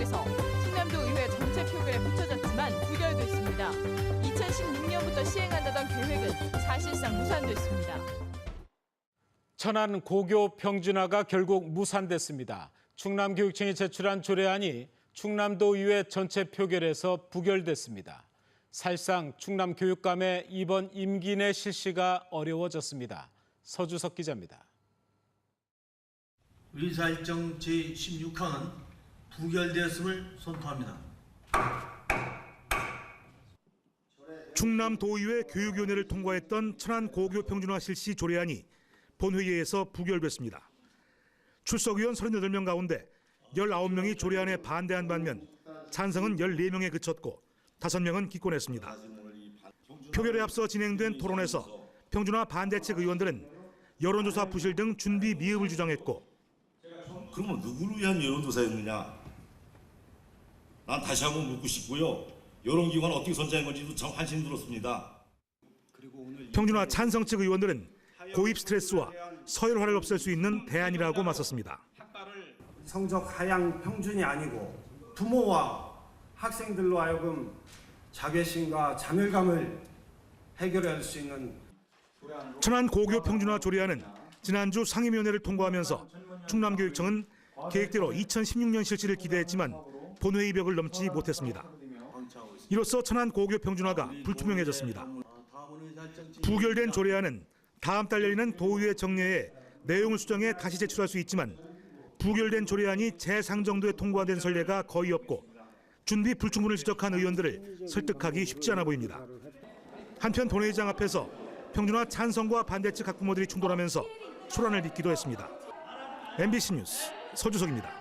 쪽에서 충남도 의회 전체 표결에 붙여졌지만 부결됐습니다. 2016년부터 시행한다던 계획은 사실상 무산됐습니다. 천안 고교 평준화가 결국 무산됐습니다. 충남교육청이 제출한 조례안이 충남도 의회 전체 표결에서 부결됐습니다. 사실상 충남 교육감의 이번 임기 내 실시가 어려워졌습니다. 서주석 기자입니다. 의사일정 제16항은 부결되었음을 선포합니다. 충남 도의회 교육위원회를 통과했던 천안 고교 평준화 실시 조례안이 본회의에서 부결됐습니다. 출석 의원 38명 가운데 19명이 조례안에 반대한 반면 찬성은 14명에 그쳤고 5명은 기권했습니다. 표결에 앞서 진행된 토론에서 평준화 반대 측 의원들은 여론조사 부실 등 준비 미흡을 주장했고 그러면 누구를 위한 여론조사였느냐? 난 다시 한번 묻고 싶고요. 여론기관 어떻게 선정한 건지도 참 한심 들었습니다. 평준화 찬성 측 의원들은 고입 스트레스와 서열화를 없앨 수 있는 대안이라고 맞섰습니다. 성적 하향 평준이 아니고 부모와 학생들로 하여금 자괴심과 자멸감을 해결할 수 있는 천안 고교 평준화 조례안은 지난주 상임위원회를 통과하면서 충남교육청은 계획대로 2016년 실시를 기대했지만 본회의 벽을 넘지 못했습니다. 이로써 천안 고교 평준화가 불투명해졌습니다. 부결된 조례안은 다음 달 열리는 도의회 정례에 내용을 수정해 다시 제출할 수 있지만 부결된 조례안이 재상정도에 통과된 선례가 거의 없고 준비 불충분을 지적한 의원들을 설득하기 쉽지 않아 보입니다. 한편 본회의장 앞에서 평준화 찬성과 반대 측 학부모들이 충돌하면서 소란을 빚기도 했습니다. MBC 뉴스 서주석입니다.